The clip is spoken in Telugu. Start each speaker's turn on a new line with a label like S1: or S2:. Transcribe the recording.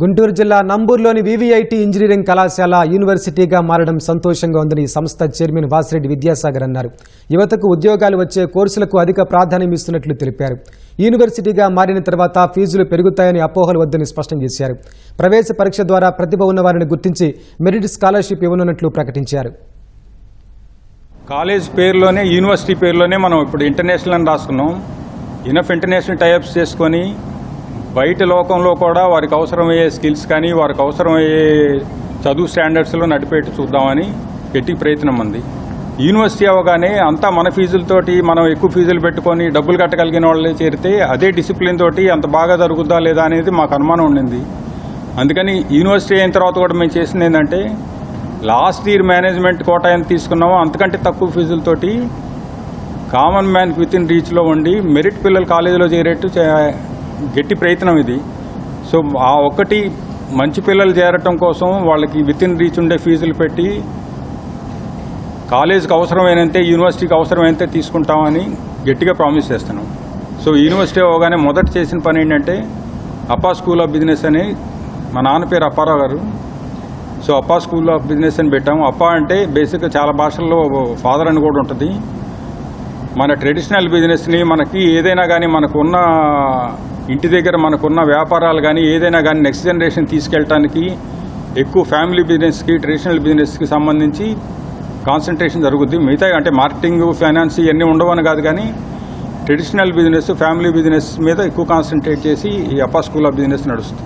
S1: గుంటూరు జిల్లా నంబూరులోని వివిఐటి ఇంజనీరింగ్ కళాశాల యూనివర్సిటీగా మారడం సంతోషంగా ఉందని సంస్థ చైర్మన్ వాసిరెడ్డి విద్యాసాగర్ అన్నారు. యువతకు ఉద్యోగాలు వచ్చే కోర్సులకు అధిక ప్రాధాన్యం ఇస్తున్నట్లు తెలిపారు. యూనివర్సిటీగా మారిన తర్వాత ఫీజులు పెరుగుతాయని అపోహలు వద్దని స్పష్టం చేశారు. ప్రవేశ పరీక్ష ద్వారా ప్రతిభ ఉన్న వారిని గుర్తించి మెరిట్ స్కాలర్షిప్ ఇవ్వనున్నట్లు ప్రకటించారు.
S2: కాలేజ్ పేరులోనే యూనివర్సిటీ పేరులోనే మనం ఇప్పుడు ఇంటర్నేషనల్ అని రాసుకున్నాం. ఇనఫ్ ఇంటర్నేషనల్ టైప్స్ చేసుకొని బయట లోకంలో కూడా వారికి అవసరమయ్యే స్కిల్స్ కానీ వారికి అవసరమయ్యే చదువు స్టాండర్డ్స్లో నడిపేట్టు చూద్దామని గట్టి ప్రయత్నం ఉంది. యూనివర్సిటీ అవగానే అంతా మన ఫీజులతోటి మనం ఎక్కువ ఫీజులు పెట్టుకొని డబ్బులు కట్టగలిగిన వాళ్ళే చేరితే అదే డిసిప్లిన్ తోటి అంత బాగా జరుగుద్దా లేదా అనేది మాకు అనుమానం ఉండింది. అందుకని యూనివర్సిటీ అయిన తర్వాత కూడా మేము చేసింది ఏంటంటే లాస్ట్ ఇయర్ మేనేజ్మెంట్ కోట ఎంత తీసుకున్నామో అంతకంటే తక్కువ ఫీజులతోటి కామన్ మ్యాన్ విత్ ఇన్ రీచ్లో ఉండి మెరిట్ పిల్లలు కాలేజీలో చేరేట్టు చే- గట్టి ప్రయత్నం ఇది. సో ఆ ఒక్కటి మంచి పిల్లలు చేరటం కోసం వాళ్ళకి విత్ ఇన్ రీచ్ ఉండే ఫీజులు పెట్టి కాలేజీకి అవసరమైనంతే యూనివర్సిటీకి అవసరమైనంతే తీసుకుంటామని గట్టిగా ప్రామిస్ చేస్తున్నాం. సో యూనివర్సిటీ అవగానే మొదట చేసిన పని ఏంటంటే అప్పా స్కూల్ ఆఫ్ బిజినెస్ అని మా నాన్న పేరు అప్పారావు గారు. సో అప్పా స్కూల్ ఆఫ్ బిజినెస్ అని పెట్టాము. అప్పా అంటే బేసిక్గా చాలా భాషల్లో ఫాదర్ అని కూడా ఉంటుంది. మన ట్రెడిషనల్ బిజినెస్ని మనకి ఏదైనా కానీ మనకు ఉన్న ఇంటి దగ్గర మనకున్న వ్యాపారాలు కానీ ఏదైనా కానీ నెక్స్ట్ జనరేషన్ తీసుకెళ్ళటానికి ఎక్కువ ఫ్యామిలీ బిజినెస్కి ట్రెడిషనల్ బిజినెస్కి సంబంధించి కాన్సన్ట్రేషన్ జరుగుద్ది. మిగతా అంటే మార్కెటింగ్ ఫైనాన్స్ ఇవన్నీ ఉండవని కాదు కానీ ట్రెడిషనల్ బిజినెస్ ఫ్యామిలీ బిజినెస్ మీద ఎక్కువ కాన్సన్ట్రేట్ చేసి ఈ అప్పా స్కూల్ ఆఫ్ బిజినెస్ నడుస్తుంది.